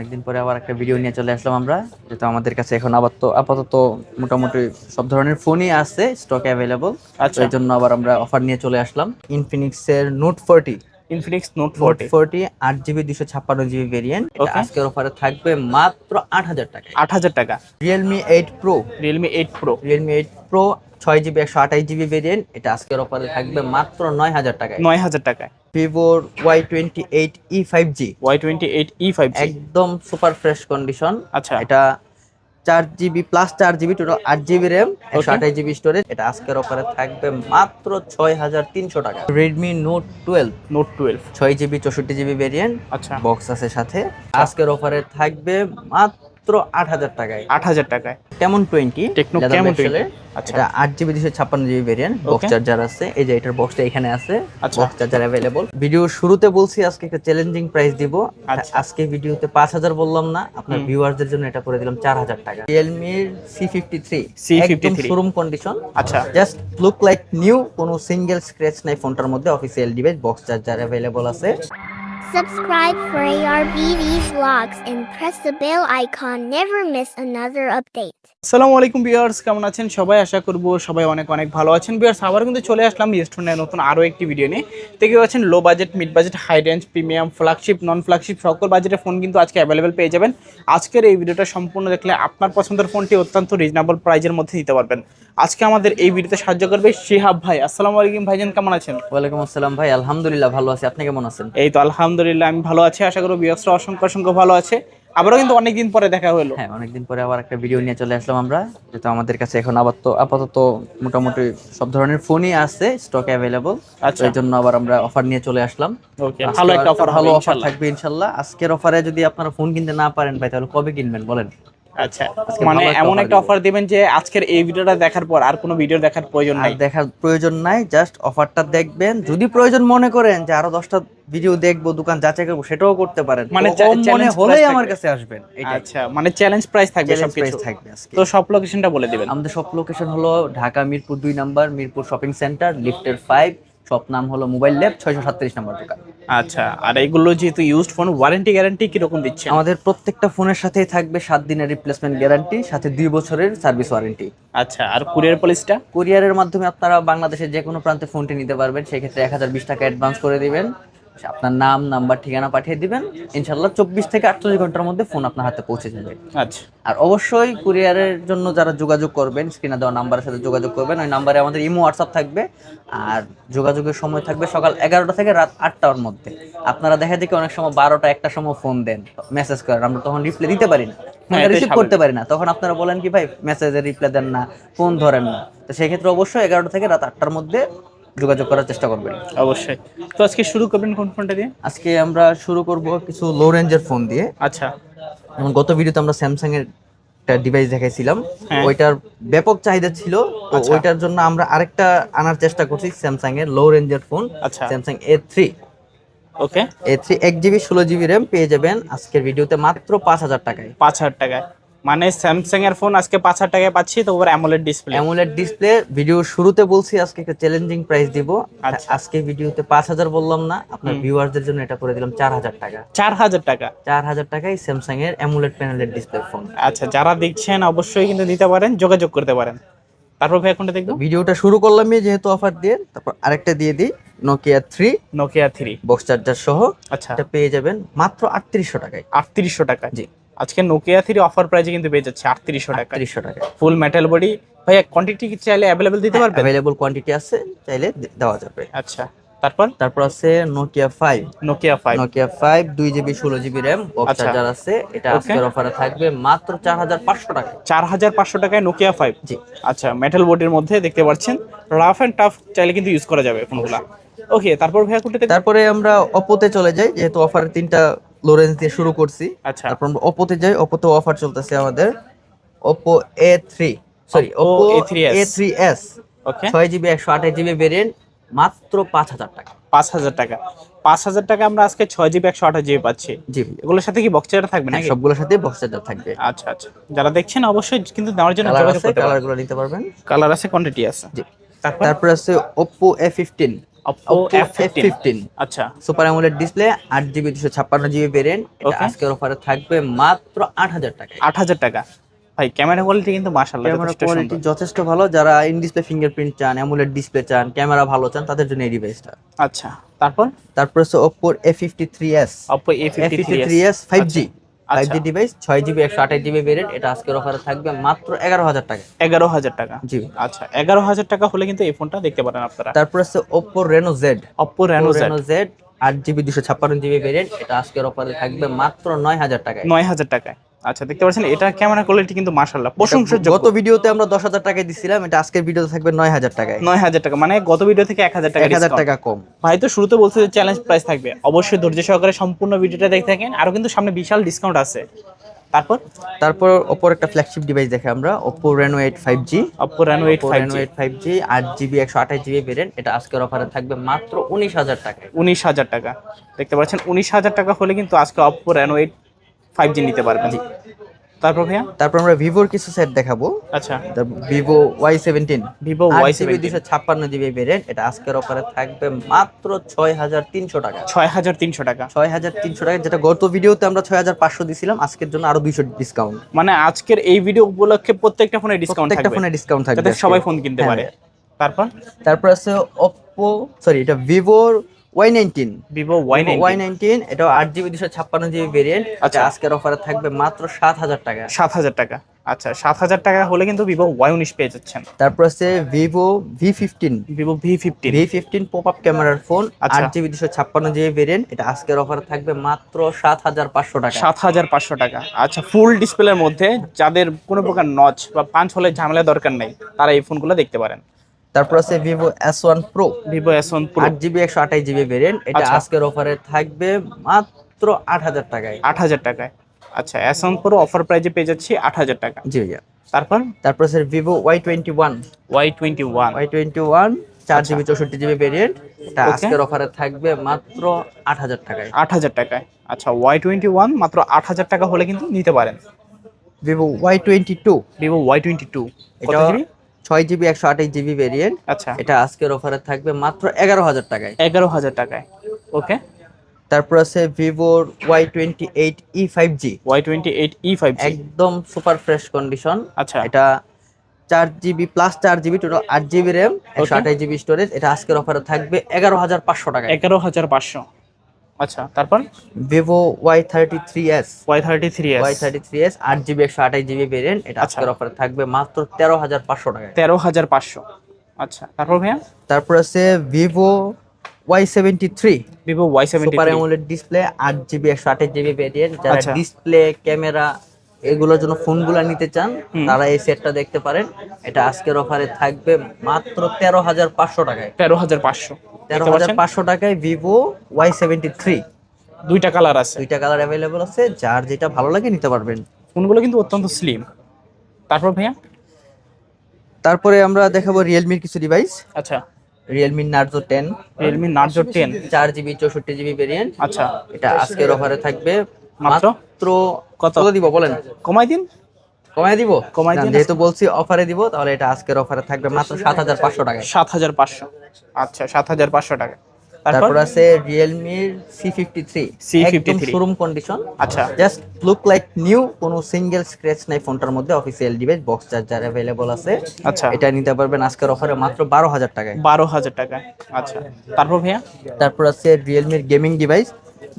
অনেকদিন পরে আবার একটা ভিডিও নিয়ে চলে আসলাম আমরা যেহেতু আমাদের কাছে এখন আবার তো আপাতত মোটামুটি সব ধরনের ফোনই আছে স্টক অ্যাভেলেবল আচ্ছা। এই জন্য আবার আমরা অফার নিয়ে চলে আসলাম। ইনফিনিক্সের note forty Infinix note forty forty আট জিবি দুশো ছাপ্পান্ন জিবি ভেরিয়েন্ট আজকের অফারে থাকবে মাত্র আট হাজার টাকা আট হাজার টাকা। Realme eight pro Realme eight pro Realme eight pro ছয় জিবি একশো আঠাশ জিবি ভেরিয়েন্ট এটা আজকের অফারে থাকবে মাত্র নয় হাজার টাকায়। নয় হাজার টাকায়। ভিভোর Y twenty eight E five G Y twenty eight E five একদম সুপার ফ্রেশ কন্ডিশন আচ্ছা। এটা চার জিবি প্লাস চার জিবি টোটাল আট জিবি র্যাম একশো. আঠাশ জিবি স্টোরেজ এটা আজকের অফারে থাকবে মাত্র ছয় হাজার তিনশো টাকা। Redmi note twelve note twelve ছয় জিবি চৌষট্টি জিবি ভেরিয়েন্ট আচ্ছা। বক্স আছে সাথে। আজকের অফারে থাকবে মাত্র আট হাজার টাকায়। আট হাজার টাকায়। কেমন টোয়েন্টি? Tecno Camon 20 আচ্ছা। এটা আট জিবি দুশো ছাপ্পান্ন জিবি ভেরিয়েন্ট বক্স চার্জার আছে। এই যে এটার বক্সটা এখানে আছে। বক্স চার্জার অ্যাভেলেবল ভিডিও শুরুতে বলছি আজকে একটা চ্যালেঞ্জিং প্রাইস দিব। আচ্ছা। আজকে ভিডিওতে পাঁচ হাজার বললাম না আপনার ভিউয়ারদের জন্য এটা করে দিলাম চার হাজার টাকা। রিয়েলমির সি ফিফটি থ্রি C53 একদম শোরুম কন্ডিশন আচ্ছা। জাস্ট লুক লাইক নিউ কোনো সিঙ্গেল স্ক্র্যাচ নাই ফোনটার মধ্যে official device box charger available আছে। Subscribe for ARBV vlogs and press the bell icon. Never miss another update. আসসালামু আলাইকুম বিয়ার্স কেমন আছেন? সবাই আশা করব সবাই অনেক অনেক ভালো আছেন। বিয়ার্স আবার কিন্তু চলে আসলাম ইয়েস্টনের নতুন আরও একটি ভিডিও নিয়ে। দেখতে পাচ্ছেন low budget mid budget high range premium flagship non flagship সকল বাজেটের ফোন কিন্তু আজকে অ্যাভেলেবেল পেয়ে যাবেন। আজকের এই ভিডিওটা সম্পূর্ণ দেখলে আপনার পছন্দের ফোনটি অত্যন্ত রিজনেবল প্রাইজের মধ্যে দিতে পারবেন। আজকে আমাদের এই ভিডিওতে সাহায্য করবে শিহাব ভাই। আসসালামু আলাইকুম ভাইজান কেমন আছেন? ওয়ালাইকুম আসসালাম ভাই আলহামদুলিল্লাহ ভালো আছি। আপনি কেমন আছেন? এই তো আলহামদুলিল্লাহ আমি ভালো আছি। আশা করব বিয়ার্সরা অসংখ্য অসংখ্য ভালো আছে। আবারও কিন্তু অনেকদিন পরে দেখা হলো। হ্যাঁ অনেকদিন পরে আবার একটা ভিডিও নিয়ে চলে আসলাম আমরা যেহেতু আমাদের কাছে এখন আবার তো আপাতত মোটামুটি সব ধরনের ফোনই আছে স্টক অ্যাভেলেবল আচ্ছা। এই জন্য আবার আমরা অফার নিয়ে চলে আসলাম। ওকে ভালো একটা অফার ভালো ভালো অফার থাকবে ইনশাল্লাহ। আজকের অফারে যদি আপনারা ফোন কিনতে না পারেন ভাই তাহলে কবে কিনবেন বলেন? আচ্ছা মানে এমন একটা অফার দিবেন যে আজকের এই ভিডিওটা দেখার পর আর কোনো ভিডিও দেখার প্রয়োজন নাই। দেখার প্রয়োজন নাই জাস্ট অফারটা দেখবেন। যদি প্রয়োজন মনে করেন যে আরও দশটা ভিডিও দেখব দোকান যাচাই করব সেটাও করতে পারেন। মানে মনে হলেই আমার কাছে আসবেন আচ্ছা মানে চ্যালেঞ্জ প্রাইস থাকবে প্রাইস থাকবে তো সব লোকেশনটা বলে দিবেন। আমাদের সব লোকেশন হলো ঢাকা মিরপুর দুই নাম্বার মিরপুর শপিং সেন্টার লিফটের ফাইভ শপ নাম হলো মোবাইল ল্যাব ছয়শো সাতত্রিশ নম্বর দোকান। আচ্ছা আর এইগুলো যেহেতু ইউজড ফোন ওয়ারেন্টি গ্যারান্টি কীরকম দিচ্ছে আমাদের প্রত্যেকটা ফোনের সাথেই থাকবে সাত দিনের রিপ্লেসমেন্ট গ্যারান্টি সাথে দুই বছরের সার্ভিস ওয়ারেন্টি আচ্ছা আর কুরিয়ার পলিসিটা কুরিয়ারের মাধ্যমে আপনারা বাংলাদেশের যে কোনো প্রান্তে ফোনটি নিতে পারবেন সেক্ষেত্রে এক হাজার বিশ টাকা অ্যাডভান্স করে দিবেন। আপনার নাম নাম্বার ঠিকানা পাঠিয়ে দিবেন। ইনশাল্লাহ চব্বিশ থেকে আটচল্লিশ ঘণ্টার মধ্যে ফোন আপনার হাতে পৌঁছে যাবে। আচ্ছা। আর অবশ্যই কুরিয়ারের জন্য যারা যোগাযোগ করবেন স্ক্রিনে দেওয়া নাম্বারের সাথে যোগাযোগ করবেন। ওই নাম্বারে আমাদের ইমো হোয়াটসঅ্যাপ থাকবে। আর যোগাযোগের সময় থাকবে সকাল এগারোটা থেকে রাত আটটার মধ্যে। আপনারা দেখা দেখি অনেক সময় বারোটা একটা সময় ফোন দেন মেসেজ করেন। আমরা তখন রিপ্লাই দিতে পারি না। হ্যাঁ, রিসিভ করতে পারি না। তখন আপনারা বলেন কি ভাই মেসেজে রিপ্লাই দেন না ফোন ধরেন না। তো সেই ক্ষেত্রে অবশ্যই এগারোটা থেকে রাত আটটার মধ্যে যোগাযোগ করার চেষ্টা করবেন। অবশ্যই। তো আজকে শুরু করবেন কোন ফোনটা দিয়ে? আজকে আমরা শুরু করব কিছু লো রেঞ্জের ফোন দিয়ে। আচ্ছা। যেমন গত ভিডিওতে আমরা স্যামসাং এর একটা ডিভাইস দেখাইছিলাম। হ্যাঁ। ওইটার ব্যাপক চাহিদা ছিল। তো আচ্ছা। ওইটার জন্য আমরা আরেকটা আনার চেষ্টা করছি স্যামসাং এর লো রেঞ্জের ফোন আচ্ছা। Samsung A three okay A three এক জিবি ষোলো জিবি র্যাম পেয়ে যাবেন। আজকের ভিডিওতে মাত্র পাঁচ হাজার টাকায়। পাঁচ হাজার টাকায়। মানে স্যামসাং এর ফোন আজকে পাঁচ হাজার টাকায় পাচ্ছি তো ওর AMOLED display AMOLED display video শুরুতে বলছি আজকে একটা চ্যালেঞ্জিং প্রাইস দিব। আচ্ছা। আজকে ভিডিওতে পাঁচ হাজার বললাম না আপনার ভিউয়ারদের জন্য এটা করে দিলাম চার হাজার টাকা। চার হাজার টাকা। চার হাজার টাকায় স্যামসাং এর অ্যামুলেট প্যানেলের ডিসপ্লে ফোন আচ্ছা যারা দেখছেন অবশ্যই কিন্তু নিতে পারেন যোগাযোগ করতে পারেন। তারপর ভাই কোনটা দেখব? ভিডিওটা শুরু করলামই যেহেতু অফার দিয়ে তারপর আরেকটা দিয়ে দিই Nokia three Nokia three box charger সহ। আচ্ছা। এটা পেয়ে যাবেন মাত্র আটত্রিশশো টাকায়। আটত্রিশশো টাকা জি। আজকে নোকিয়া থ্রি অফার প্রাইসে কিন্তু পেয়ে যাচ্ছে আটত্রিশশো টাকা। আটত্রিশশো টাকা। ফুল মেটাল বডি ভাইয়া কোয়ান্টিটি কি চাইলে অ্যাভেলেবেল দিতে পারবে অ্যাভেলেবল কোয়ান্টিটি আছে চাইলে দেওয়া যাবে। আচ্ছা তারপর? তারপর আছে Nokia five Nokia five Nokia five দুই জিবি ষোলো জিবি র্যাম। চার্জার আছে। এটা. আজকের অফারে থাকবে মাত্র চার হাজার পাঁচশো টাকায় চার হাজার পাঁচশো টাকায় নোকিয়া ফাইভ জি। আচ্ছা মেটাল বডির মধ্যে দেখতে পাচ্ছেন রাফ অ্যান্ড টাফ চাইলে কিন্তু ইউজ করা যাবে ফোনগুলা ওকে তারপর ভাইয়া তারপরে আমরা অপোতে চলে যাই যেহেতু অফারের তিনটা লোরেন্স দিয়ে শুরু করছি। আচ্ছা। তারপর আমরা অপোতে যাই। অপোতে অফার চলতেছে আমাদের Oppo A three sorry Oppo Oppo A3s A three S okay ছয় জিবি একশো আঠাশ জিবি ভেরিয়েন্ট মাত্র পাঁচ হাজার টাকা। পাঁচ হাজার টাকা। পাঁচ হাজার টাকা আমরা আজকে ছয় জিবি একশো আঠাশ জিবি পাচ্ছি। জি। এগুলোর সাথে কি বক্স চার্জার থাকবে হ্যাঁ, নাকি? সবগুলোর সাথে বক্স চার্জার থাকবে। আচ্ছা আচ্ছা। যারা দেখছেন অবশ্যই কিন্তু নেওয়ার জন্য কালার আছে? কালারগুলো নিতে পারবেন। কালার আছে কোয়ান্টিটি আছে। জি। তারপর তারপর আছে Oppo A fifteen Oppo Oppo F15 F15 আচ্ছা। সুপার অ্যামোলেড ডিসপ্লে আট জিবি দুশো ছাপ্পান্ন জিবি ভেরিয়েন্ট এটা আজকের অফারে থাকবে মাত্র আট হাজার টাকায়। আট হাজার টাকা। ভাই ক্যামেরা কোয়ালিটি কিন্তু মাশাআল্লাহ ক্যামেরা যথেষ্ট কোয়ালিটি যথেষ্ট ভালো। যারা ইন ডিসপ্লে ফিঙ্গারপ্রিন্ট চান অ্যামোলেড ডিসপ্লে চান ক্যামেরা ভালো চান তাদের জন্য এই ডিভাইসটা আচ্ছা। তারপর? তারপর হচ্ছে Oppo A fifty three A53s S five G device ছয় জিবি একশো আঠাশ জিবি ভেরিয়েন্ট এটা আজকের অফারে থাকবে মাত্র এগারো হাজার টাকা। এগারো হাজার টাকা। জি। আচ্ছা এগারো হাজার টাকা হলে কিন্তু এই ফোনটা দেখতে পারেন আপনারা। তারপর হচ্ছে Oppo Reno Z Oppo Reno Z আট জিবি দুশো ছাপ্পান্ন জিবি ভেরিয়েন্ট এটা আজকের অফারে থাকবে মাত্র নয় হাজার টাকায়। নয় হাজার টাকায়। আচ্ছা দেখতে পাচ্ছেন এটা ক্যামেরা কোয়ালিটি কিন্তু মাশাআল্লাহ প্রশংসার গত ভিডিওতে আমরা দশ হাজার টাকায় দিছিলাম এটা আজকের ভিডিওতে থাকবে নয় হাজার টাকায়। নয় হাজার টাকা মানে গত ভিডিও থেকে এক হাজার টাকা এক হাজার discount। টাকা কম। ভাই তো শুরুতে বলছে যে চ্যালেঞ্জ প্রাইস থাকবে অবশ্যই ধৈর্য সহকারে সম্পূর্ণ ভিডিওটা দেখে থাকেন আরও কিন্তু সামনে বিশাল ডিসকাউন্ট আছে। তারপর? তারপর ওপোর একটা ফ্ল্যাগশিপ ডিভাইস দেখে আমরা Oppo Reno 8 5G Reno eight five G আট জিবি একশো আঠাশ জিবি ভেরিয়েন্ট এটা আজকের অফারে থাকবে মাত্র উনিশ হাজার টাকায়। উনিশ হাজার টাকা। দেখতে পাচ্ছেন উনিশ হাজার টাকা হলে কিন্তু আজকে Oppo Reno 8 5G নিতে পারবেন। তারপর ভাইয়া? তারপর আমরা ভিভোর কিছু সেট দেখাবো। আচ্ছা। ভিভো ওয়াই সেভেন্টিন Vivo জিবি Y17 দুশো ছাপ্পান্ন জিবি ভেরিয়েন্ট এটা আজকের অফারে থাকবে মাত্র ছয় হাজার তিনশো টাকা। ছয় হাজার তিনশো টাকা। ছয় হাজার তিনশো টাকা। যেটা গত ভিডিওতে আমরা ছয় হাজার পাঁচশো দিছিলাম আজকের জন্য আরও দুইশো ডিসকাউন্ট মানে আজকের এই ভিডিও উপলক্ষে প্রত্যেকটা ফোনে ডিসকাউন্ট প্রত্যেকটা ফোনে ডিসকাউন্ট থাকবে সবাই ফোন কিনতে হ্যাঁ। পারে। তারপর? তারপর আছে ওপ্পো সরি এটা ভিভোর Y nineteen Vivo Y Y nineteen এটা আট জিবি দুশো ছাপ্পান্ন জিবি ভেরিয়েন্ট আচ্ছা। আজকের অফারে থাকবে মাত্র সাত হাজার টাকা। সাত হাজার টাকা। আচ্ছা সাত হাজার টাকা হলে কিন্তু ভিভো ওয়াই উনিশ পেয়ে যাচ্ছেন। তারপর আছে Vivo V fifteen Vivo V fifteen V fifteen pop up ক্যামেরার ফোন। আট জিবি দুশো ছাপ্পান্ন জিবি ভেরিয়েন্ট এটা আজকের অফারে থাকবে মাত্র সাত হাজার পাঁচশো টাকা। সাত হাজার পাঁচশো টাকা। আচ্ছা ফুল ডিসপ্লের মধ্যে যাদের কোনো প্রকার নচ বা পাঁচ হলে ঝামেলা দরকার নেই তারা এই ফোনগুলো দেখতে পারেন। তারপর আছে Vivo S one pro Vivo S one pro আট জিবি একশো আঠাশ জিবি ভেরিয়েন্ট এটা আচ্ছা। আজকের অফারে থাকবে মাত্র আট হাজার টাকায়। আট হাজার টাকায়। আচ্ছা এস ওয়ান প্রো অফার প্রাইজে পেয়ে যাচ্ছি আট হাজার টাকা। জি ভাইয়া। তারপর? তারপর আছে Vivo Y twenty one Y twenty one Y twenty one চার জিবি চৌষট্টি জিবি ভেরিয়েন্ট এটা আজকের অফারে থাকবে মাত্র আট হাজার টাকায়। আট হাজার টাকায়। আচ্ছা ওয়াই টোয়েন্টি ওয়ান মাত্র আট হাজার টাকা হলে কিন্তু নিতে পারেন। Vivo Y twenty two Vivo Y twenty two এটা ছয় জিবি একশো আঠাশ জিবি ভেরিয়েন্ট আচ্ছা। এটা আজকের অফারে থাকবে মাত্র এগারো হাজার টাকায়। এগারো হাজার টাকায়। ওকে তারপর আছে ভিভোর Y twenty eight E five G Y twenty eight E five একদম সুপার ফ্রেশ কন্ডিশন আচ্ছা। এটা চার জিবি প্লাস চার জিবি টোটাল আট জিবি র্যাম একশো. আঠাশ জিবি স্টোরেজ এটা আজকের অফারে থাকবে এগারো হাজার পাঁচশো টাকায়। এগারো হাজার পাঁচশো। আচ্ছা তারপর? Vivo Y thirty three S Y thirty three Y thirty three S আট জিবি একশো আঠাশ জিবি ভেরিয়েন্ট এটা আচ্ছা। আজকের অফারে থাকবে মাত্র তেরো হাজার পাঁচশো টাকা তেরো হাজার পাঁচশো। আচ্ছা তারপর ভাইয়া? তারপর আছে Vivo Y seventy three Vivo Y seventy super AMOLED display আট জিবি একশো আঠাশ জিবি ভেরিয়েন্ট যারা আচ্ছা। ডিসপ্লে ক্যামেরা এগুলোর জন্য ফোনগুলো নিতে চান তারা এই সেটটা দেখতে পারেন। এটা আজকের অফারে থাকবে মাত্র তেরো হাজার পাঁচশো টাকায়। তেরো হাজার পাঁচশো। তেরো হাজার পাঁচশো টাকায় ভিভো ওয়াই সেভেন্টি থ্রি। দুইটা কালার আছে। দুইটা কালার অ্যাভেলেবল আছে যার যেটা ভালো লাগে নিতে পারবেন। ফোনগুলো কিন্তু অত্যন্ত স্লিম তারপর ভাইয়া? তারপরে আমরা দেখাবো রিয়েলমির কিছু ডিভাইস আচ্ছা। Realme Narzo ten Realme Narzo ten চার জিবি চৌষট্টি জিবি ভেরিয়েন্ট আচ্ছা। এটা আজকের অফারে থাকবে। মাত্র? কত? কত দিব বলেন? কমাই দিন। কমায় দিব? কমায় দিন। যেহেতু বলছি অফারে দিব তাহলে এটা আজকের অফারে থাকবে মাত্র সাত হাজার পাঁচশো টাকায়। সাত হাজার পাঁচশো। আচ্ছা সাত হাজার পাঁচশো টাকা। তারপর? আছে রিয়েলমির C fifty three C53 showroom condition আচ্ছা। জাস্ট লুক লাইক নিউ কোনো সিঙ্গেল স্ক্র্যাচ নাই ফোনটার মধ্যে official device box charger available আছে। আচ্ছা। এটা নিতে পারবেন আজকের অফারে মাত্র বারো হাজার টাকায়। বারো হাজার টাকা আচ্ছা। তারপর ভাইয়া? তারপর আছে রিয়েলমির gaming device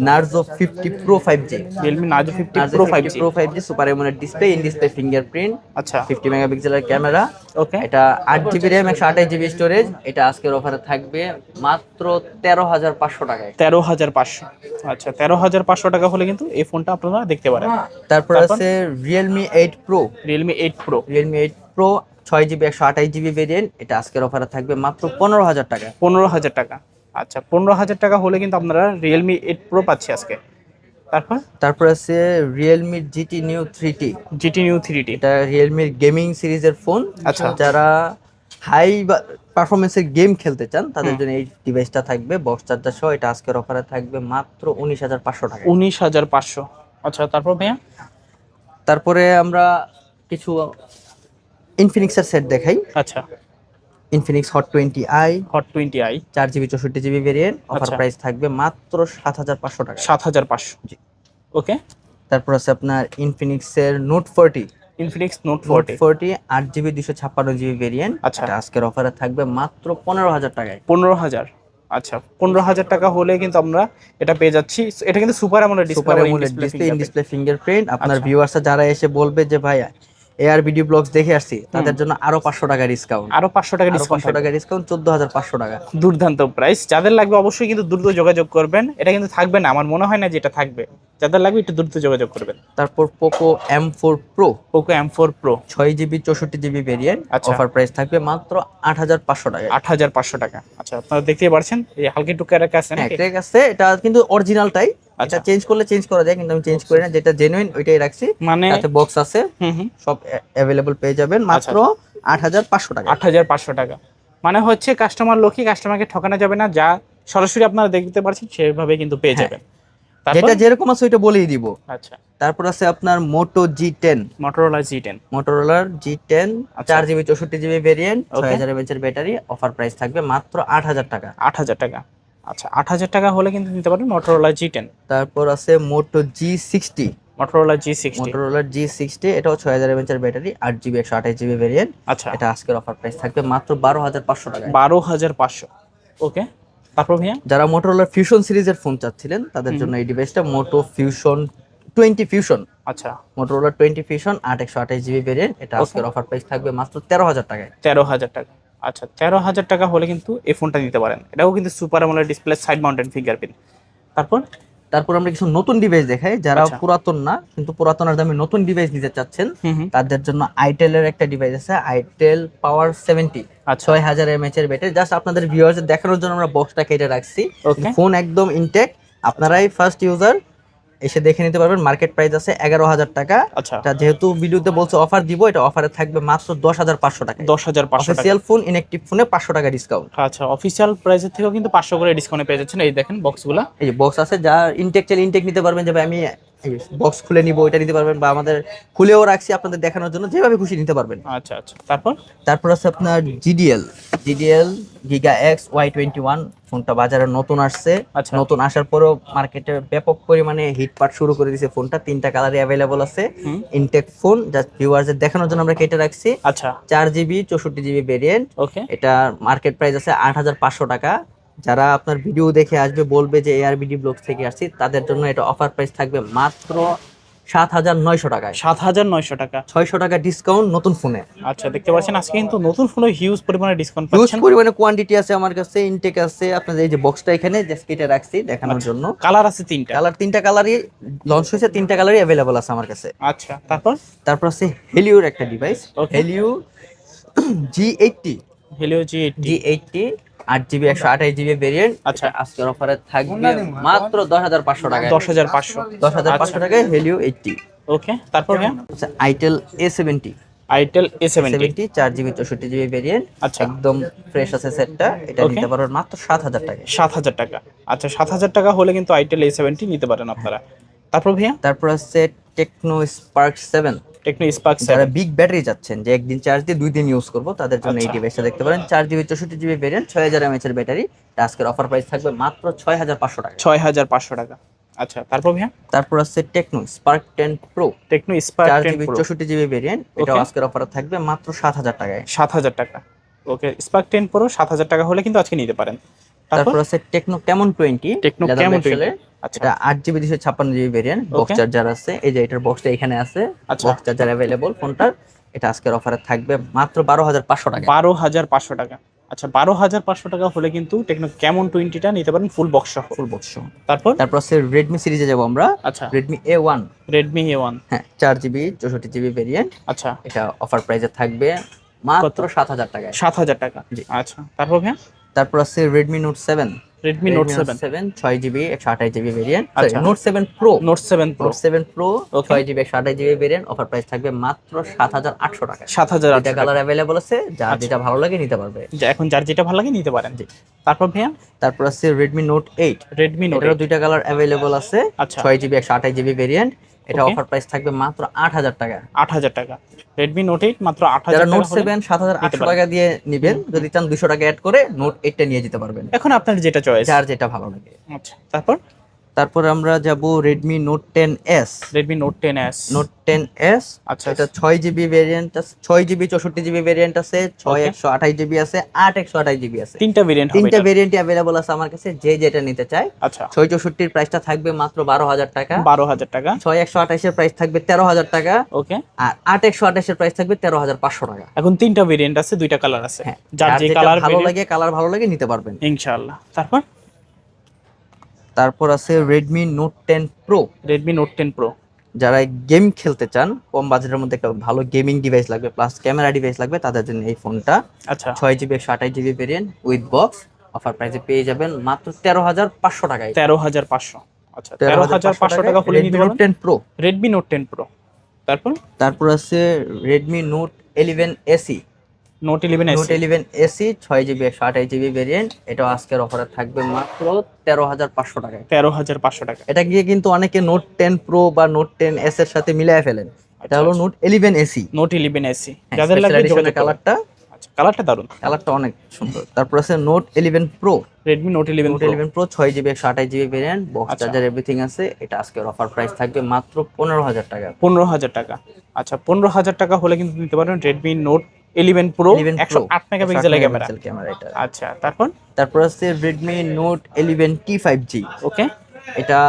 Narzo fifty pro five G Realme Narzo fifty pro five G pro five G super AMOLED display in display fingerprint আচ্ছা। ফিফটি মেগাপিক্সেলের ক্যামেরা ওকে এটা আট জিবি র্যাম একশো আঠাশ জিবি স্টোরেজ এটা আজকের অফারে থাকবে মাত্র তেরো হাজার পাঁচশো টাকায়। তেরো হাজার পাঁচশো। আচ্ছা তেরো হাজার পাঁচশো টাকা হলে কিন্তু এই ফোনটা আপনারা দেখতে পারেন। তারপর তারপর? আছে Realme eight pro Realme eight pro Realme eight pro ছয় জিবি একশো আঠাশ জিবি ভেরিয়েন্ট এটা আজকের অফারে থাকবে মাত্র পনেরো হাজার টাকা। পনেরো হাজার টাকা। আচ্ছা পনেরো হাজার টাকা হলে কিন্তু আপনারা রিয়েলমি এইট প্রো পাচ্ছি আজকে। তারপর? তারপর আছে Realme GT Neo three T GT Neo three T এটা রিয়েলমির গেমিং সিরিজের ফোন আচ্ছা। যারা হাই পারফরমেন্সের গেম খেলতে চান তাদের জন্য এই ডিভাইসটা থাকবে বক্স চার্জার সহ। এটা আজকের অফারে থাকবে মাত্র উনিশ হাজার পাঁচশো টাকা। উনিশ হাজার পাঁচশো। আচ্ছা তারপর ভাইয়া? তারপরে আমরা কিছু ইনফিনিক্সের সেট দেখাই। আচ্ছা। Infinix hot twenty i hot twenty i চার জিবি চৌষট্টি জিবি ভেরিয়েন্ট অফার আচ্ছা। প্রাইস থাকবে মাত্র সাত হাজার পাঁচশো টাকা। সাত হাজার পাঁচশো। জি। ওকে তারপর আছে আপনার ইনফিনিক্সের note forty Infinix note forty forty আট জিবি দুশো ছাপ্পান্ন জিবি ভেরিয়েন্ট আচ্ছা। এটা আজকের অফারে থাকবে মাত্র পনেরো হাজার টাকায়। পনেরো হাজার। আচ্ছা পনেরো হাজার টাকা হলে কিন্তু আমরা এটা পেয়ে যাচ্ছি। এটা কিন্তু super AMOLED display in display fingerprint আপনার আচ্ছা। ভিউয়ার্সরা যারা এসে বলবে যে ভাই এআর ভিডিও ব্লগস দেখে আসছি তাদের জন্য আরও পাঁচশো টাকা ডিসকাউন্ট আরও পাঁচশো টাকা ডিসকাউন্ট টাকা ডিসকাউন্ট চোদ্দ হাজার পাঁচশো টাকা। দুর্দান্ত প্রাইস যাদের লাগবে অবশ্যই কিন্তু দ্রুত যোগাযোগ করবেন। এটা কিন্তু থাকবে না। আমার মনে হয় না যে এটা থাকবে। যাদের লাগবে একটু দ্রুত যোগাযোগ করবেন। তারপর Poco M four pro Poco M four pro ছয় জিবি চৌষট্টি জিবি ভেরিয়েন্ট আচ্ছা। অফার প্রাইস থাকবে মাত্র আট হাজার পাঁচশো টাকা। আট হাজার পাঁচশো টাকা। আচ্ছা আপনারা দেখতেই পারছেন? এই হালকা টুকার আছে হ্যাঁ আছে। এটা কিন্তু অরিজিনালটাই আচ্ছা। চেঞ্জ করলে চেঞ্জ করা যায় কিন্তু আমি চেঞ্জ করি না। যেটা জেনুইন ওইটাই রাখছি। মানে তাতে বক্স আছে। হুম হুম। সব অ্যাভেলেবল পেয়ে যাবেন। মাত্র আট হাজার পাঁচশো টাকা। আট হাজার পাঁচশো টাকা। মানে হচ্ছে কাস্টমার লোকই কাস্টমারকে ঠকানো যাবে না। যা সরাসরি আপনারা দেখতে পাচ্ছেন সেভাবে কিন্তু পেয়ে হ্যাঁ। যাবেন। যেটা যেরকম আছে ওইটা বলেই দিব। আচ্ছা। তারপর আছে আপনার Moto G ten Motorola G ten মোটরোলার G ten আচ্ছা। চার জিবি চৌষট্টি জিবি ভেরিয়েন্ট. ছয় হাজার এমএচের ব্যাটারি অফার প্রাইস থাকবে মাত্র আট হাজার টাকা। আট হাজার টাকা। আচ্ছা আট হাজার টাকা হলে কিন্তু নিতে পারবেন মোটরোলা জি টেন তারপর আছে Moto G sixty Motorola G sixty মোটরোলার G sixty এটাও ছয় হাজার এমএচের ব্যাটারি আট জিবি একশো আঠাশ জিবি ভেরিয়েন্ট আচ্ছা। এটা আজকের অফার প্রাইস থাকবে মাত্র বারো হাজার পাঁচশো টাকা বারো হাজার পাঁচশো। ওকে তারপর ভাইয়া? যারা মোটরোলার ফিউশন সিরিজের ফোন চাচ্ছিলেন তাদের জন্য এই ডিভাইসটা মোটো ফিউশন টোয়েন্টি ফিউশন আচ্ছা। মোটরোলার টোয়েন্টি ফিউশন আট একশো আঠাশ জিবি ভেরিয়েন্ট এটা আজকের অফার প্রাইস থাকবে মাত্র তেরো হাজার টাকায়। তেরো হাজার টাকা। আচ্ছা তেরো হাজার টাকা হলে কিন্তু এই ফোনটা নিতে পারেন। এটাও কিন্তু সুপার আমলের ডিসপ্লে সাইড মাউন্টেন ফিঙ্গারপ্রিন্ট তারপর? তারপর আমরা কিছু নতুন ডিভাইস দেখাই যারা আচ্ছা। পুরাতন না কিন্তু পুরাতনের দামে নতুন ডিভাইস নিতে চাচ্ছেন তাদের জন্য আইটেলের একটা ডিভাইস আছে আইটেল পাওয়ার সেভেন্টি ছয় হাজার এমএচ এর ব্যাটারি জাস্ট আপনাদের ভিউয়ার্স দেখানোর জন্য আমরা বক্সটা কেটে রাখছি। ফোন একদম ইনটেক আপনারাই ফার্স্ট ইউজার এসে দেখে নিতে পারবেন। মার্কেট প্রাইস আছে এগারো হাজার টাকা। আচ্ছা। যেহেতু ভিডিওতে বলছে অফার দিব এটা অফারে থাকবে মাত্র দশ হাজার পাঁচশো টাকা দশ হাজার পাঁচশো অফিসিয়াল ফোন ইনএক্টিভ ফোনে পাঁচশো টাকা ডিসকাউন্ট আচ্ছা অফিসিয়াল প্রাইসের থেকেও কিন্তু পাঁচশো করে ডিসকাউন্টে পেয়ে যাচ্ছেন। এই দেখেন বক্সগুলো এই যে বক্স আছে যা ইনটেক চাইলে ইনটেক নিতে পারবেন যে আমি বক্স খুলে নিব ওইটা নিতে পারবেন বা আমাদের খুলেও রাখছি আপনাদের দেখানোর জন্য যেভাবে খুশি নিতে পারবেন। আচ্ছা আচ্ছা তারপর? তারপর আছে আপনার GDL GDL giga X Y twenty one ফোনটা বাজারে নতুন আসছে। আচ্ছা। নতুন আসার পরেও মার্কেটে ব্যাপক পরিমাণে হিট পাট শুরু করে দিয়েছে ফোনটা তিনটা কালারে অ্যাভেলেবল আছে। ইনটেক ফোন জাস্ট ভিউয়ারদের দেখানোর জন্য আমরা কেটে রাখছি। আচ্ছা। চার জিবি চৌষট্টি জিবি ভেরিয়েন্ট ওকে এটা মার্কেট প্রাইস আছে আট হাজার পাঁচশো টাকা। যারা আপনার ভিডিও দেখে আসবে বলবে যে এআর বিডি ব্লগ থেকে আসছি তাদের জন্য এটা অফার প্রাইস থাকবে মাত্র সাত হাজার নয়শো টাকায়। সাত হাজার নয়শো টাকা। ছয়শো টাকা ডিসকাউন্ট নতুন ফোনে আচ্ছা দেখতে পাচ্ছেন আজকে কিন্তু নতুন ফোনে হিউজ পরিমাণে ডিসকাউন্ট হিউজ পরিমাণে কোয়ান্টিটি আছে আমার কাছে ইনটেক আছে আপনাদের এই যে বক্সটা এখানে জাস্ট কেটে রাখছি দেখানোর জন্য। কালার আছে তিনটা। কালার তিনটা কালারই লঞ্চ হয়েছে তিনটা কালারই অ্যাভেলেবল আছে আমার কাছে। আচ্ছা তারপর? তারপর আছে হেলিওর একটা device. Helio G eighty Helio G eighty G eighty আট জিবি একশো আঠাশ জিবি ভেরিয়েন্ট আচ্ছা। আজকের অফারে থাকবে মাত্র দশ হাজার পাঁচশো টাকা দশ হাজার পাঁচশো। দশ হাজার পাঁচশো টাকায় হেলিও এইটটি ওকে তারপর হ্যাঁ itel A seventy itel A seventy চার জিবি চৌষট্টি জিবি ভেরিয়েন্ট আচ্ছা। একদম ফ্রেশ আছে সেটটা এটা নিতে পারবেন মাত্র সাত হাজার টাকা সাত হাজার টাকা। আচ্ছা সাত হাজার টাকা হলে কিন্তু আইটেল এ সেভেন্টি নিতে পারেন আপনারা। তারপর ভাইয়া? তারপর আছে Tecno Spark seven Tecno Spark যারা বিগ ব্যাটারি যাচ্ছেন যে একদিন চার্জ দিয়ে দুই দিন ইউজ করব তাদের জন্য এই আচ্ছা। ডিভাইসটা দেখতে পারেন। চার জিবি চৌষট্টি জিবি ভেরিয়েন্ট ছয় হাজার এমএচ এর ব্যাটারি আজকের অফার প্রাইস থাকবে মাত্র ছয় হাজার পাঁচশো টাকা। ছয় হাজার পাঁচশো টাকা। আচ্ছা তারপর ভাইয়া? তারপর আছে Tecno Spark ten pro Tecno Spark চার টেন জিবি প্রো চৌষট্টি জিবি ভেরিয়েন্ট Okay. আজকের অফার থাকবে মাত্র সাত হাজার টাকায়। সাত হাজার টাকা। ওকে স্পার্ক টেন প্রো সাত হাজার টাকা হলে কিন্তু আজকে নিতে পারেন। তারপর আছে টেকনো কেমন টোয়েন্টি টেকনো আচ্ছা এটা আট জিবি দুশো ছাপ্পান্ন জিবি ভেরিয়েন্ট বক্স চার্জার আছে। এই যে এটার বক্সটা এখানে আছে আচ্ছা। বক্স চার্জার অ্যাভেলেবল ফোনটার। এটা আজকের অফারে থাকবে মাত্র বারো হাজার পাঁচশো টাকা। বারো হাজার পাঁচশো টাকা। আচ্ছা বারো হাজার পাঁচশো টাকা হলে কিন্তু টেকনো কেমন টোয়েন্টিটা নিতে পারেন ফুল বক্স সহ। ফুল বক্স তারপর? তারপর আছে রেডমি সিরিজে যাব আমরা। আচ্ছা। Redmi A one Redmi A one হ্যাঁ চার জিবি চৌষট্টি জিবি ভেরিয়েন্ট আচ্ছা। এটা অফার প্রাইসে থাকবে মাত্র সাত হাজার টাকায়। সাত হাজার টাকা। জি। আচ্ছা তারপর ভাইয়া? তারপর আছে Redmi note seven Redmi note seven seven ছয় জিবি একশো আঠাশ জিবি ভেরিয়েন্ট আচ্ছা। Note seven pro note seven pro seven pro. ছয় জিবি একশো আঠাশ জিবি ভেরিয়েন্ট অফার প্রাইস থাকবে মাত্র সাত হাজার আটশো টাকা। সাত হাজার এটা কালার অ্যাভেলেবল আছে যার আচ্ছা। যেটা ভালো লাগে নিতে পারবে। এখন যার যেটা ভালো লাগে নিতে পারেন। জি। তারপর ভাইয়া? তারপর আছে Redmi note eight Redmi note এটারও দুইটা কালার অ্যাভেলেবল আছে। আচ্ছা। ছয় জিবি একশো আঠাশ জিবি ভেরিয়েন্ট এটা অফার প্রাইস থাকবে মাত্র আট হাজার টাকা। আট হাজার টাকা। Redmi Note 8 মাত্র আট যারা হাজার নোট টাকা Note সেভেন সাত হাজার আটশো টাকা দিয়ে নেবেন যদি চান 200 টাকা অ্যাড করে Note 8 টা নিয়ে যেতে পারবেন। এখন আপনার যেটা চয়েস যার যেটা ভালো লাগে। আচ্ছা তারপর? তারপর আমরা যাব S Redmi note ten S note ten S আচ্ছা এটা ছয় জিবি ভেরিয়েন্ট আছে ছয় জিবি চৌষট্টি জিবি ভেরিয়েন্ট আছে ছয় Okay. একশো আঠাশ জিবি আছে আট একশো আঠাশ জিবি আছে। তিনটা ভেরিয়েন্ট হবে তিনটা। ভেরিয়েন্টই অ্যাভেলেবল আছে আমার কাছে যে যেটা নিতে চায়। আচ্ছা। ছয় চৌষট্টির প্রাইসটা থাকবে মাত্র বারো হাজার টাকা। বারো হাজার টাকা। ছয় একশো আঠাশের প্রাইস থাকবে তেরো হাজার টাকা। ওকে আর আট একশো আঠাশের প্রাইস থাকবে তেরো হাজার পাঁচশো টাকা। এখন তিনটা ভেরিয়েন্ট আছে দুইটা কালার আছে। হ্যাঁ যার যে কালার ভালো লাগে কালার ভালো লাগে নিতে পারবেন। ইনশাআল্লাহ। তারপর? তারপর আছে Redmi note ten pro Redmi note ten pro যারা গেম খেলতে চান কম বাজেটের মধ্যে একটা ভালো গেমিং ডিভাইস লাগবে প্লাস ক্যামেরা ডিভাইস লাগবে তাদের জন্য এই ফোনটা আচ্ছা। ছয় জিবি একশো আঠাশ GB variant with box offer প্রাইসে পেয়ে যাবেন মাত্র তেরো হাজার পাঁচশো টাকায়। তেরো হাজার পাঁচশো। আচ্ছা তেরো হাজার পাঁচশো টাকা হলে নিতে নোট পারবেন। Ten pro Redmi note ten pro তারপর? তারপর আছে Redmi note eleven SE note eleven note eleven SE ছয় জিবি একশো আঠাশ জিবি ভেরিয়েন্ট এটাও আজকের অফারে থাকবে মাত্র তেরো হাজার পাঁচশো টাকায়। তেরো হাজার পাঁচশো টাকা এটা গিয়ে কিন্তু অনেকে নোট টেন প্রো বা নোট টেন এস এর সাথে মিলিয়ে ফেলেন। এটা হলো note eleven SE note eleven SE যাদের লাগবে কালারটা। আচ্ছা কালারটা দারুণ কালারটা অনেক সুন্দর। তারপর আছে note eleven pro Redmi note eleven note eleven pro ছয় জিবি একশো আঠাশ জিবি ভেরিয়েন্ট বক্স আচ্ছা। চার্জার এভরিথিং আছে। এটা আজকের অফার প্রাইস থাকবে মাত্র পনেরো হাজার টাকা। পনেরো হাজার টাকা। আচ্ছা পনেরো হাজার টাকা হলে কিন্তু নিতে পারেন রেডমি নোট ইলেভেন প্রো 11 একশো আট মেগাপিক্সেলের ক্যামেরা এটা। আচ্ছা তারপর? তারপর আছে Redmi note eleven T five G okay এটা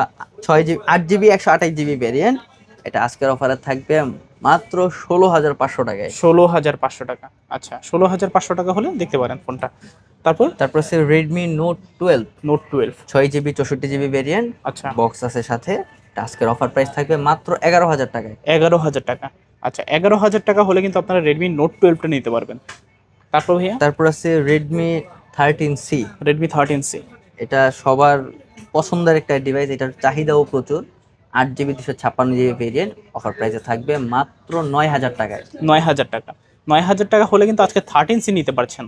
ছয় জিবি আট জিবি একশো আঠাশ জিবি ভেরিয়েন্ট এটা আজকের অফারে থাকবে মাত্র ষোলো হাজার পাঁচশো টাকায়। ষোলো হাজার পাঁচশো টাকা। আচ্ছা ষোলো হাজার পাঁচশো টাকা হলে দেখতে পারেন ফোনটা। তারপর? তারপর আছে Redmi note twelve note twelve ছয় জিবি চৌষট্টি জিবি ভেরিয়েন্ট আচ্ছা। বক্স আছে সাথে। আজকের অফার প্রাইস থাকবে মাত্র এগারো হাজার টাকায়। এগারো হাজার টাকা। আচ্ছা এগারো হাজার টাকা হলে কিন্তু আপনারা রেডমি নোট টুয়েলভটা নিতে পারবেন। তারপর ভাইয়া? তারপর আছে Redmi thirteen C Redmi thirteen C এটা সবার পছন্দের একটা ডিভাইস এটার চাহিদাও প্রচুর। আট জিবি দুশো ছাপ্পান্ন জিবি ভেরিয়েন্ট অফার প্রাইসে থাকবে মাত্র নয় হাজার টাকায়। নয় হাজার টাকা। নয় হাজার টাকা হলে কিন্তু আজকে থার্টিন সি নিতে পারছেন।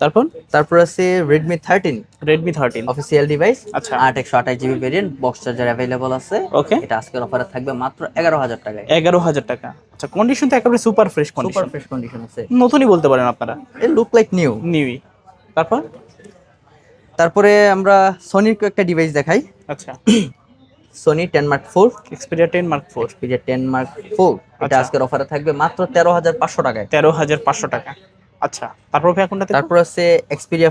তারপর? তারপর আছে Redmi thirteen Redmi thirteen official device আচ্ছা। আট একশো আঠাশ GB variant box charger available আছে। ওকে এটা আজকের অফারে থাকবে মাত্র এগারো হাজার টাকায়। এগারো হাজার টাকা। আচ্ছা কন্ডিশন তো একেবারে super fresh condition super fresh condition আছে। নতুনই বলতে পারেন আপনারা। ইট লুক লাইক নিউ নিউই তারপর? তারপরে আমরা সনির একটা ডিভাইস দেখাই। আচ্ছা। Sony ten mark four Xperia ten mark four Xperia ten mark four এটা আচ্ছা। আজকের অফারে থাকবে মাত্র তেরো হাজার পাঁচশো টাকায়। তেরো হাজার পাঁচশো টাকা। আচ্ছা তারপর ভাই কোনটাতে তারপর আছে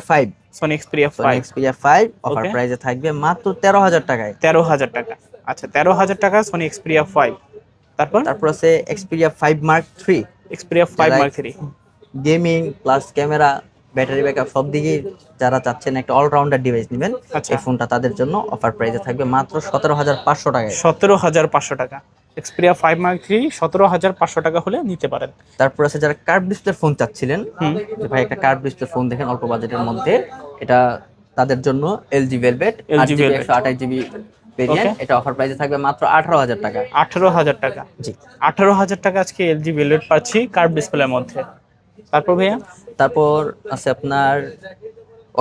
five Sony Xperia Sony five Xperia five offer Okay. প্রাইসে থাকবে মাত্র তেরো হাজার টাকায়। তেরো হাজার টাকা। আচ্ছা তেরো হাজার টাকা সনি এক্সপিরিয়া ফাইভ তারপর? তারপর আছে five mark three Xperia five যারা- mark three gaming plus camera battery backup সব দিকেই যারা চাচ্ছেন একটা অলরাউন্ডার ডিভাইস নেবেন আচ্ছা। এই ফোনটা তাদের জন্য অফার প্রাইসে থাকবে মাত্র সতেরো হাজার পাঁচশো টাকায়। সতেরো হাজার পাঁচশো টাকা। এক্সপিরিয়া ফাইভ মার্ক থ্রি সতেরো হাজার পাঁচশো টাকা হলে নিতে পারেন। তারপর আছে যারা কার্ভ ডিসপ্লে ফোন চাচ্ছিলেন যে ভাই একটা কার্ভ ডিসপ্লে ফোন দেখেন অল্প বাজেটের মধ্যে এটা তাদের জন্য এলজি ভেলভেট Velvet। একশো আঠাশ জিবি ভেরিয়েন্ট এটা অফার প্রাইসে থাকবে মাত্র আঠারো হাজার টাকা। আঠেরো হাজার টাকা। জি। আঠারো হাজার টাকা আজকে এলজি ভেলভেট পাচ্ছি কার্ভ ডিসপ্লের মধ্যে। তারপর ভাইয়া? তারপর আছে আপনার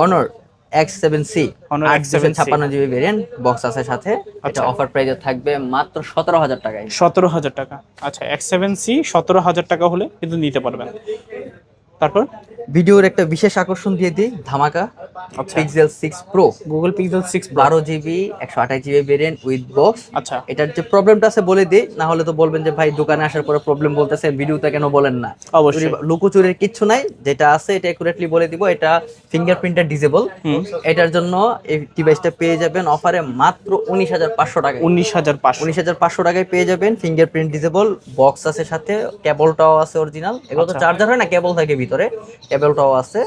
Honor X seven C Honor আট জিবি X7C ছাপ্পান্ন জিবি ভেরিয়েন্ট বক্স আছে সাথে। এটা আচ্ছা। অফার প্রাইসে থাকবে মাত্র সতেরো হাজার টাকায়। সতেরো হাজার টাকা। আচ্ছা এক্স সেভেন সি সতেরো হাজার টাকা হলে কিন্তু নিতে পারবেন। তারপর ভিডিওর একটা বিশেষ আকর্ষণ দিয়ে দিই ধামাকা আচ্ছা। Pixel six pro Google Pixel six বারো জিবি একশো আঠাশ জিবি ভেরিয়েন্ট উইথ বক্স আচ্ছা। এটার যে প্রবলেমটা আছে বলে দিই না হলে তো বলবেন যে ভাই দোকানে আসার পরে প্রবলেম বলতেছে ভিডিওতে কেন বলেন না? অবশ্যই। চুরি- লুকোচুরির কিচ্ছু নাই যেটা আছে এটা একুরেটলি বলে দিব এটা ফিঙ্গারপ্রিন্টার ডিজেবল এটার জন্য এই ডিভাইসটা পেয়ে যাবেন অফারে মাত্র উনিশ হাজার পাঁচশো টাকায়। উনিশ হাজার পাঁচশো। উনিশ হাজার পাঁচশো টাকায় পেয়ে যাবেন ফিঙ্গারপ্রিন্ট ডিজেবল বক্স আছে সাথে কেবলটাও আছে অরিজিনাল এগুলো তো আচ্ছা। চার্জার হয় না কেবল থাকে ভিতরে। কেবলটাও আছে।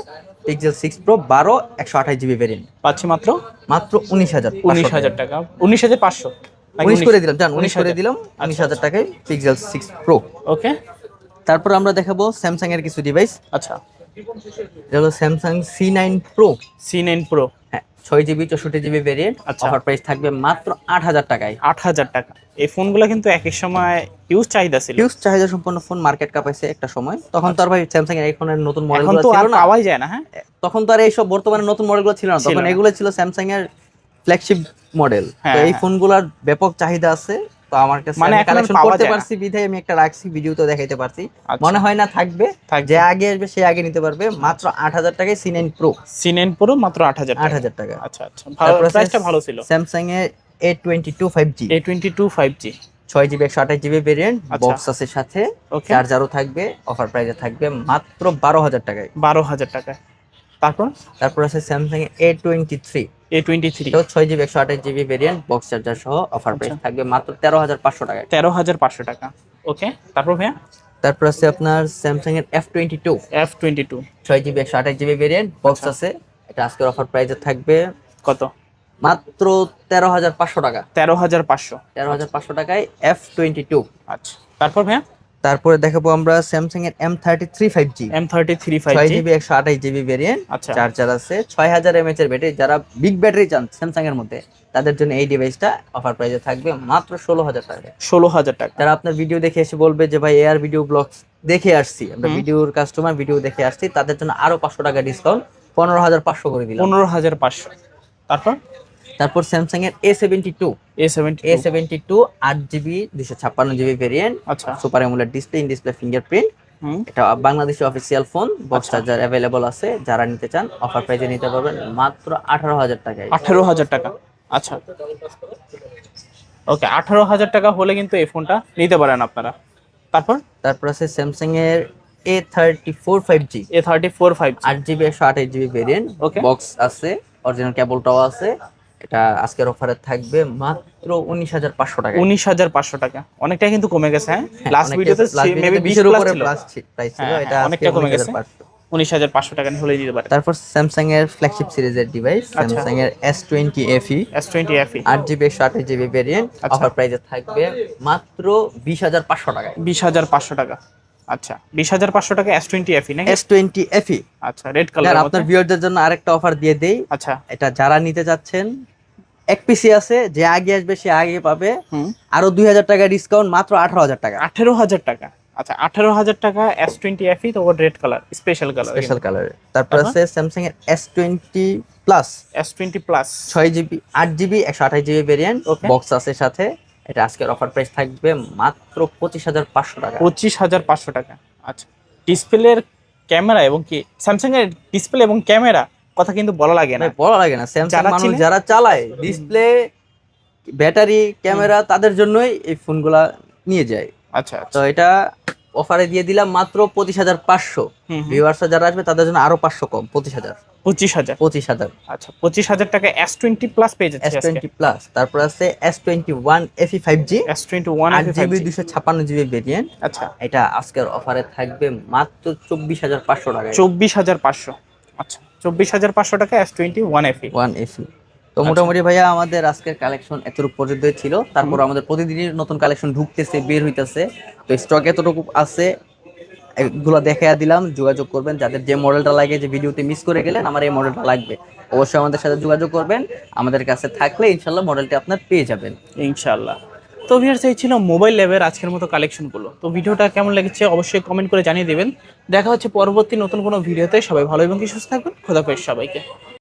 পিক্সেল সিক্স প্রো বারো একশো আঠাশ জিবি ভেরিয়েন্ট পাচ্ছি মাত্র? মাত্র উনিশ হাজার উনিশ হাজার টাকা। উনিশ হাজার পাঁচশো? উনিশ করে দিলাম জান উনিশ করে দিলাম উনিশ হাজার টাকায় পিক্সেল সিক্স প্রো ওকে। তারপর আমরা দেখাবো স্যামসাং এর কিছু ডিভাইস আচ্ছা। এটা হলো Samsung C nine pro C nine pro ছয় জিবি চৌষট্টি জিবি ভেরিয়েন্ট। অফার প্রাইস থাকবে মাত্র আট হাজার টাকায়। আট হাজার টাকা। এই ফোনগুলো কিন্তু এক এক সময় ইউজ চাহিদা ছিল। হিউজ চাহিদা সম্পন্ন ফোন মার্কেট কাপাইছে একটা সময়। তখন তো আর ভাই স্যামসাং এর এখন নতুন মডেল এখন তো আর ছিল না। পাওয়াই যায় না হ্যাঁ? তখন তো আর এইসব বর্তমানে নতুন মডেলগুলো ছিল না। তখন এগুলো ছিল স্যামসাং এর ফ্ল্যাগশিপ মডেল তো হ্যাঁ, এই হ্যাঁ। ফোনগুলোর ব্যাপক চাহিদা আছে। তো আমার কাছে মানে কালেকশন করতে পারছি বিধায় আমি একটা রাখছি ভিডিও তো দেখাইতে পারছি। আচ্ছা। মনে হয় না থাকবে। যে আগে আসবে সে আগে নিতে পারবে। মাত্র আট হাজার টাকায় C nine pro C pro মাত্র আট হাজার আট টাকা। আচ্ছা আচ্ছা। ভালো প্রাইসটা ভালো ছিল। স্যামসাং এর A twenty two five G A twenty two five G ছয় জিবি একশো আঠাশ জিবি ভেরিয়েন্ট। বক্স আছে সাথে। চার্জারও থাকবে অফার প্রাইসে থাকবে মাত্র বারো হাজার টাকায়। বারো হাজার টাকা তারপর? তারপর আছে Samsung A twenty three A ছয় জিবি একশো আঠাশ জিবি ভেরিয়েন্ট বক্স চার্জার সহ অফার প্রাইস আচ্ছা। থাকবে মাত্র তেরো হাজার পাঁচশো টাকায়। তেরো হাজার পাঁচশো টাকা। ওকে তারপর ভাইয়া? তারপর আছে আপনার স্যামসাং এর F twenty two F twenty two ছয় জিবি একশো আঠাশ জিবি ভেরিয়েন্ট বক্স। আছে। এটা আজকের অফার প্রাইসে থাকবে কত? মাত্র তেরো হাজার পাঁচশো টাকা। তেরো হাজার পাঁচশো। তেরো হাজার পাঁচশো টাকায় এফ টোয়েন্টি টু আচ্ছা। তারপর ভাইয়া? তারপরে দেখাবো আমরা স্যামসাং এর M thirty three five G M thirty three five GB একশো আঠাশ জিবি ভেরিয়েন্ট চার্জার আছে। ছয় হাজার এমএচ এর ব্যাটারি যারা বিগ ব্যাটারি চান স্যামসাং এর মধ্যে তাদের জন্য এই ডিভাইসটা অফার প্রাইসে থাকবে মাত্র ষোলো হাজার টাকা। ষোলো হাজার টাকা। যারা আপনার ভিডিও দেখে এসে বলবে যে ভাই এআর ভিডিও ব্লগ দেখে আসছি। আমরা ভিডিওর কাস্টমার ভিডিও দেখে আসছি। তাদের জন্য আরও পাঁচশো টাকা ডিসকাউন্ট পনেরো হাজার পাঁচশো করে দিলাম। পনেরো হাজার পাঁচশো। তারপর? তারপর স্যামসাং এর A seventy two A seventy A seventy two আট জিবি দুশো ছাপ্পান্ন জিবি ভেরিয়েন্ট আচ্ছা। Super AMOLED display in display fingerprint এটা Bangladeshi official phone box. Charger available আছে যারা নিতে চান অফার প্রাইসে নিতে পারবেন মাত্র আঠারো হাজার টাকায়। আঠারো হাজার টাকা। আচ্ছা। ওকে আঠারো হাজার টাকা হলে কিন্তু এই ফোনটা নিতে পারেন আপনারা। তারপর? তারপর আছে স্যামসাং এর A thirty four five G A thirty four five আট জিবি একশো আঠাশ জিবি ভেরিয়েন্ট ওকে বক্স আছে অরিজিনাল কেবলটাও আছে। এটা আজকের অফারে থাকবে মাত্র উনিশ হাজার পাঁচশো টাকা উনিশ হাজার পাঁচশো টাকা। অনেকটাই কিন্তু কমে গেছে হ্যাঁ? লাস্ট ভিডিওতে মেবি ভিডিওতে বিশ 20 এর প্লাস উপরে প্রাইস ছিল হ্যাঁ, এটা অনেকটা কমে গেছে। উনিশ হাজার পাঁচশো। টাকা হলে দিতে পারে। তারপর স্যামসাং এর ফ্ল্যাগশিপ সিরিজের ডিভাইস। স্যামসাং এর S twenty FE S twenty FE আট জিবি একশো আঠাশ জিবি ভেরিয়েন্ট। অফার প্রাইসে থাকবে মাত্র বিশ হাজার পাঁচশো টাকায়। বিশ হাজার পাঁচশো টাকা। আচ্ছা বিশ হাজার পাঁচশো টাকা এস টোয়েন্টি এফি নাকি? এস টোয়েন্টি এফি আচ্ছা রেড কালার আপনার ভিউয়ারদের জন্য আরেকটা অফার দিয়ে দেই। আচ্ছা। এটা যারা নিতে চাচ্ছেন এক পিসি আছে যে আগে আসবে সে আগে পাবে। হুম। আরও দুই হাজার টাকা ডিসকাউন্ট মাত্র আঠারো হাজার টাকা। আঠেরো হাজার টাকা। আচ্ছা আঠেরো হাজার টাকা এস টোয়েন্টি এফি তো red colour special colour special কালারের তারপর? আছে স্যামসাং এর S twenty plus S twenty plus ছয় জিবি আট জিবি একশো আঠাশ জিবি ভেরিয়েন্ট. বক্স আছে সাথে। এটা আজকের অফার প্রাইস থাকবে মাত্র পঁচিশ হাজার পাঁচশো টাকা। পঁচিশ হাজার পাঁচশো টাকা। আচ্ছা। ডিসপ্লের ক্যামেরা এবং কি? স্যামসাং এর ডিসপ্লে এবং ক্যামেরা কথা কিন্তু বলা লাগে না। বলা লাগে না। স্যামসাং যারা মানুষ যারা চালায় ডিসপ্লে ব্যাটারি ক্যামেরা তাদের জন্যই এই ফোনগুলা নিয়ে যায়। আচ্ছা তো আচ্ছা এটা অফারে দিয়ে দিলাম মাত্র পঁচিশ হাজার পাঁচশো। ভিউয়ার্সরা যারা আসবে তাদের জন্য আরও পাঁচশো কম পঁচিশ হাজার। পঁচিশ হাজার। পঁচিশ হাজার। আচ্ছা পঁচিশ হাজার টাকা এস টোয়েন্টি প্লাস পেয়ে এস টোয়েন্টি প্লাস তারপর আছে S twenty one FE five G S twenty one আট জিবি দুশো ছাপ্পান্ন জিবি ভেরিয়েন্ট আচ্ছা। এটা আজকের অফারে থাকবে মাত্র চব্বিশ হাজার পাঁচশো টাকায়। চব্বিশ হাজার পাঁচশো। আচ্ছা। চব্বিশ হাজার পাঁচশো টাকা S twenty one FE one FE তো আচ্ছা। মোটামুটি ভাইয়া আমাদের আজকের কালেকশন এতটুকু পর্যন্ত ছিল। তারপর আমাদের প্রতিদিনই নতুন কালেকশন ঢুকতেছে বের হইতেছে। তো স্টক এতটুকু আছে এগুলো দেখাইয়া দিলাম যোগাযোগ করবেন। যাদের যে মডেলটা লাগে যে ভিডিওতে মিস করে গেলেন আমার এই মডেলটা লাগবে। অবশ্যই আমাদের সাথে যোগাযোগ করবেন। আমাদের কাছে থাকলে ইনশাল্লাহ মডেলটি আপনার পেয়ে যাবেন। ইনশাল্লাহ। তো ভিউয়ার্স, এই ছিল মোবাইল ল্যাবের আজকের মতো কালেকশনগুলো তো ভিডিওটা কেমন লেগেছে অবশ্যই কমেন্ট করে জানিয়ে দেবেন। দেখা হচ্ছে পরবর্তী নতুন কোনো ভিডিওতে। সবাই ভালো এবং কি সুস্থ থাকবেন। খোদাফেজ সবাইকে।